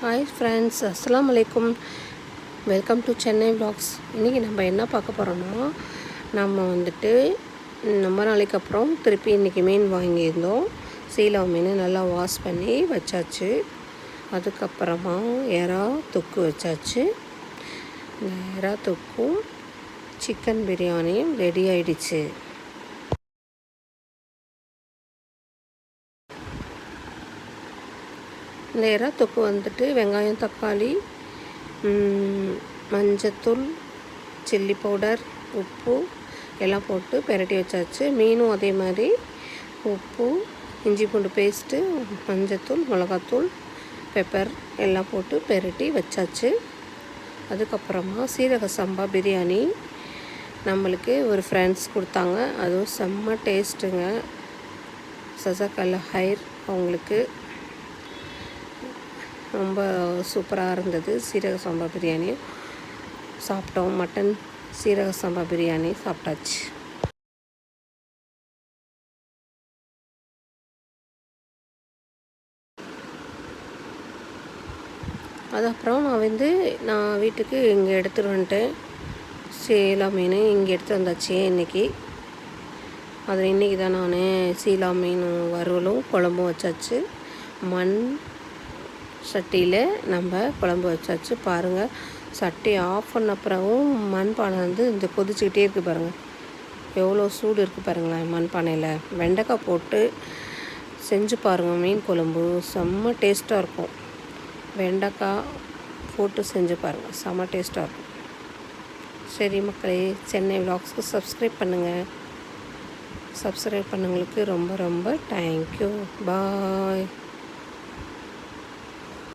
Hi friends அஸ்லாம் அலைக்கும் welcome to Chennai vlogs இன்றைக்கி நம்ம என்ன பார்க்க போகிறோம்னா நம்ம வந்துட்டு ரொம்ப நாளைக்கு அப்புறம் திருப்பி இன்றைக்கி மீன் வாங்கியிருந்தோம். சீலா மீன் நல்லா வாஷ் பண்ணி வச்சாச்சு. அதுக்கப்புறமா எறா தொக்கு வச்சாச்சு. இந்த எறா தொக்கும் சிக்கன் பிரியாணியும் ரெடி ஆயிடுச்சு. லேயராக தொப்பு தொக்கு வந்துட்டு வெங்காயம் தக்காளி மஞ்சத்தூள் சில்லி பவுடர் உப்பு எல்லாம் போட்டு பெரட்டி வச்சாச்சு. மீனும் அதே மாதிரி. உப்பு இஞ்சி பூண்டு பேஸ்ட்டு மஞ்சத்தூள் மிளகாத்தூள் பெப்பர் எல்லாம் போட்டு பெரட்டி வச்சாச்சு. அதுக்கப்புறமா சீரக சம்பா பிரியாணி நம்மளுக்கு ஒரு ஃப்ரெண்ட்ஸ் கொடுத்தாங்க. அதுவும் செம்ம டேஸ்ட்டுங்க சசக்கல்ல ஹைர் அவங்களுக்கு. ரொம்ப சூப்பராக இருந்தது. சீரக சம்பா பிரியாணி. சாப்பிட்டோம். மட்டன் சீரக சம்பா பிரியாணி சாப்பிட்டாச்சு. அது அப்புறம் நான் வந்து நான் வீட்டுக்கு இங்கே எடுத்துகிட்டு வந்துட்டேன். சீலா மீன் இங்கே எடுத்து வந்தாச்சு இன்றைக்கி அது இன்றைக்கி தான் நான் சீலா மீன் வறுவலும் குழம்பும் வச்சாச்சு. மண் சட்டியில் நம்ம குழம்பு வச்சாச்சு பாருங்கள் சட்டி ஆஃப் பண்ண பிறகும் மண்பானை வந்து இந்த கொதிச்சுக்கிட்டே இருக்குது பாருங்கள் எவ்வளோ சூடு இருக்குது பாருங்களேன் மண்பானையில். வெண்டைக்காய் போட்டு செஞ்சு பாருங்கள் மீன் குழம்பு. செம்ம டேஸ்ட்டாக இருக்கும். வெண்டைக்காய் போட்டு செஞ்சு பாருங்கள் செம்ம டேஸ்ட்டாக இருக்கும். சரி மக்களே சென்னை விலாக்ஸ்க்கு சப்ஸ்கிரைப் பண்ணுங்கள் சப்ஸ்கிரைப் பண்ணவங்களுக்கு ரொம்ப ரொம்ப தேங்க்யூ பாய்